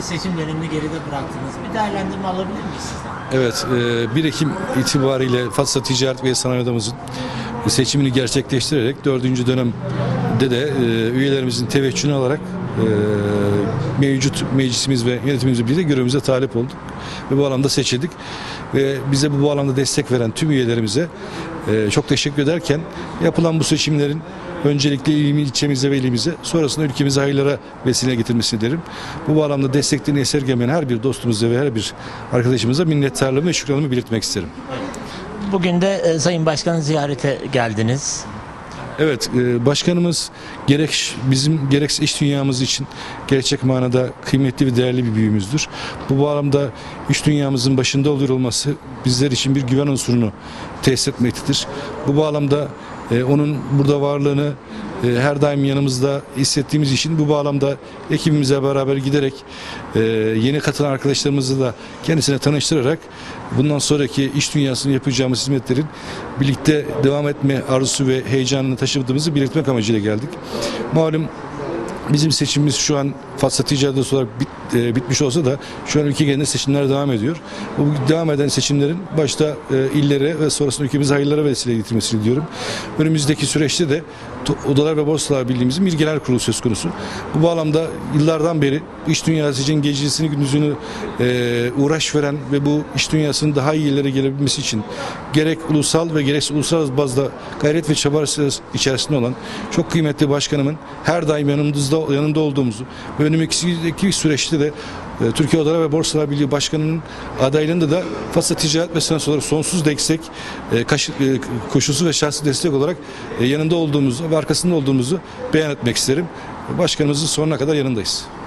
Seçim dönemini geride bıraktınız. Bir değerlendirme alabilir miyiz sizden? Evet, e, 1 Ekim itibariyle Fatsa Ticaret ve Sanayi Odamızın seçimini gerçekleştirerek 4. dönemde de e, üyelerimizin teveccühünü alarak e, mevcut meclisimiz ve yönetimimizle birlikte görevimize talip olduk ve bu alanda seçildik ve bize bu alanda destek veren tüm üyelerimize e, çok teşekkür ederken yapılan bu seçimlerin öncelikle il- ilçemize ve ilimize sonrasında ülkemize hayırlara vesile getirmesini derim. Bu bağlamda desteklerini esirgemeyen her bir dostumuza ve her bir arkadaşımıza minnettarlığımı ve şükranımı belirtmek isterim. Bugün de e, Sayın Başkan'ı ziyarete geldiniz. Evet, e, başkanımız gerek bizim gerekse iş dünyamız için gerçek manada kıymetli ve değerli bir büyüğümüzdür. Bu bağlamda iş dünyamızın başında oluyor olması bizler için bir güven unsurunu tesis etmektedir. Bu bağlamda e, onun burada varlığını e, her daim yanımızda hissettiğimiz için bu bağlamda ekibimize beraber giderek e, yeni katılan arkadaşlarımızı da kendisine tanıştırarak bundan sonraki iş dünyasını yapacağımız hizmetlerin birlikte devam etme arzusu ve heyecanını taşıdığımızı belirtmek amacıyla geldik. Malum Bizim seçimimiz şu an Fatsa Ticaret olarak bit- e, bitmiş olsa da şu an ülke genelinde seçimler devam ediyor. Bu devam eden seçimlerin başta e, illere ve sonrasında ülkemize hayırlara vesile getirmesini diliyorum. Önümüzdeki süreçte de Odalar ve Borsalar Birliğimizin bir genel kurulu söz konusu. Bu bağlamda yıllardan beri iş dünyası için gecesini gündüzünü e, uğraş veren ve bu iş dünyasının daha iyi yerlere gelebilmesi için gerek ulusal ve gerekse uluslararası bazda gayret ve çaba içerisinde olan çok kıymetli başkanımın her daim yanımızda yanında olduğumuzu ve önümüzdeki süreçte de e, Türkiye Odalar ve Borsalar Birliği Başkanı'nın adaylığında da Fasla Ticaret ve Sanat olarak sonsuz destek, e, e, koşulsuz ve şahsi destek olarak yanında olduğumuzu ve arkasında olduğumuzu beyan etmek isterim. Başkanımızın sonuna kadar yanındayız.